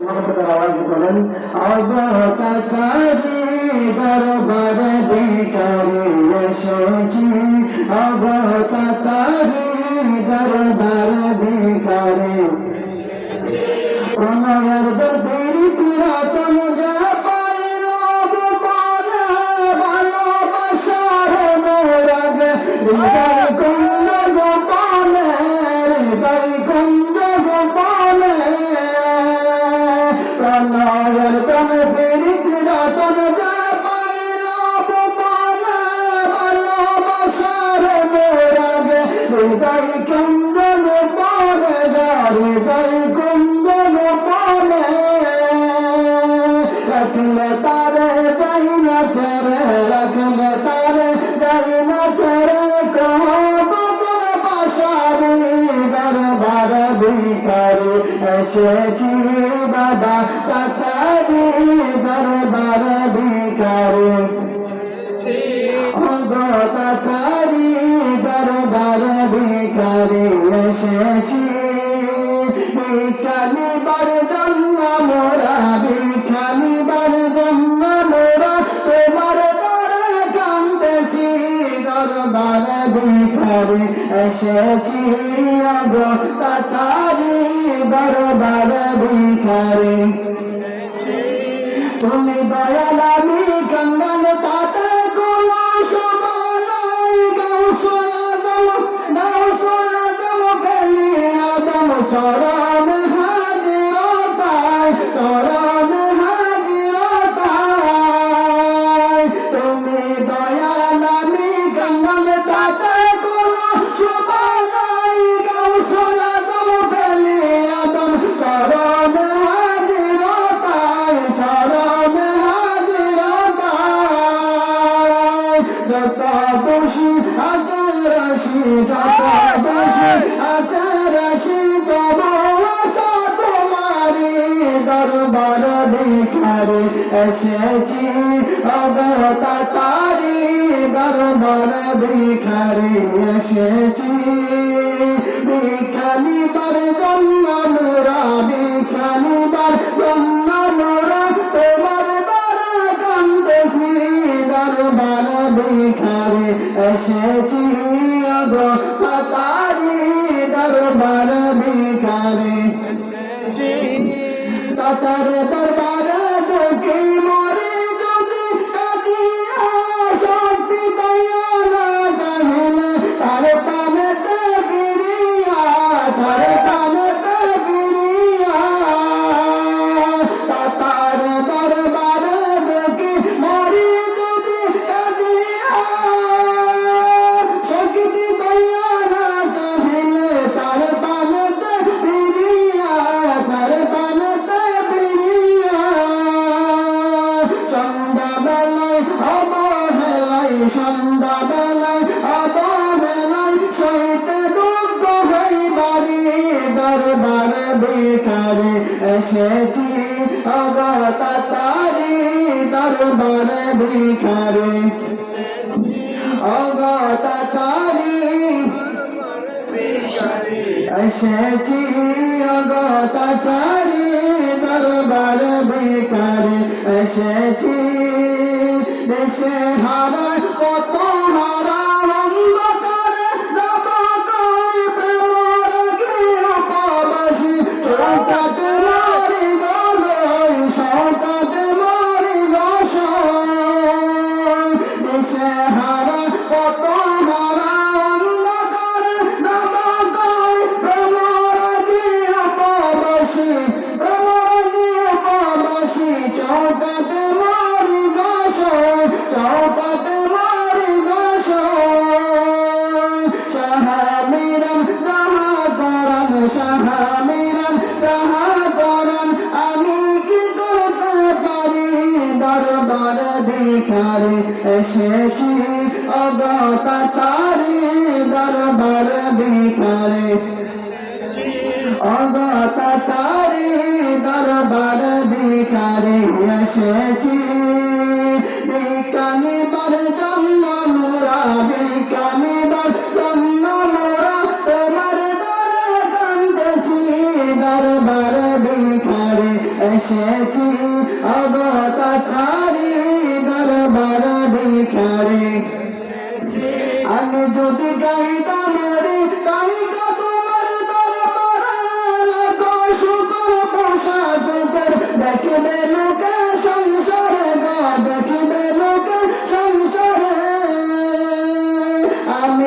আওয়াজ করেন অবতারি দরবার বেকারি এসেছি অবতারি দরবার বেকারি প্রণয়ের বদের এসেছি বাবা কাতারি দরবার ভিখারি। অগতারি দরবার ভিখারি, এসেছি। ভিখারি বার জন্ম মোরা, ভিখারি বার মোরা, তোমার দ্বারে কান্দেছি দরবার ভিখারি, এসেছি। অগতারি দরবার ভিখারি। তুমি দয়াল আমি যত খুশি আছে রাশি যত খুশি আছে রাশি আশা তোমারি দরবার ভিখারি এসেছি। অগতা তারি দরবার ভিখারি এসেছি। ভিখারি বার জন্য তাতার সন্ধ্যাবেলায় অবহেলায় সন্ধ্যাবেলায় অবহেলায় সইতে দুঃখ হই বাড়ি, দরবার বেকারে এসেছি অগতা তারি দরবার বেকারে অগতা তারি এসেছি অগতা ভিখারি এসেছি অগতারে দরবার বিকারে অগতারে দরবার ভিখারি এসেছি। কানিবার জন্ম মোরা কানিবার জন্ম তোমার দরে কান্দেছি দরবার বিকারে এসেছি। অগতা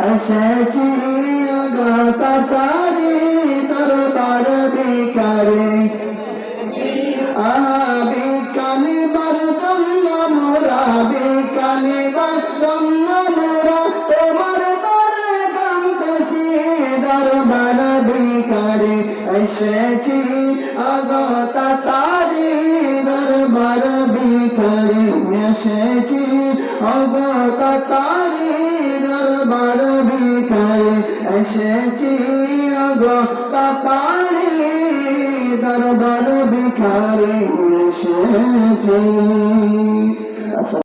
कशाची कसारी दरबार बिकारे बिकाने बर दम मोरा बिकाने बर दम मोरा তোমার দরে গান্তেছি দরবার বিকারে এসেছি আগর الْمُقِيمِ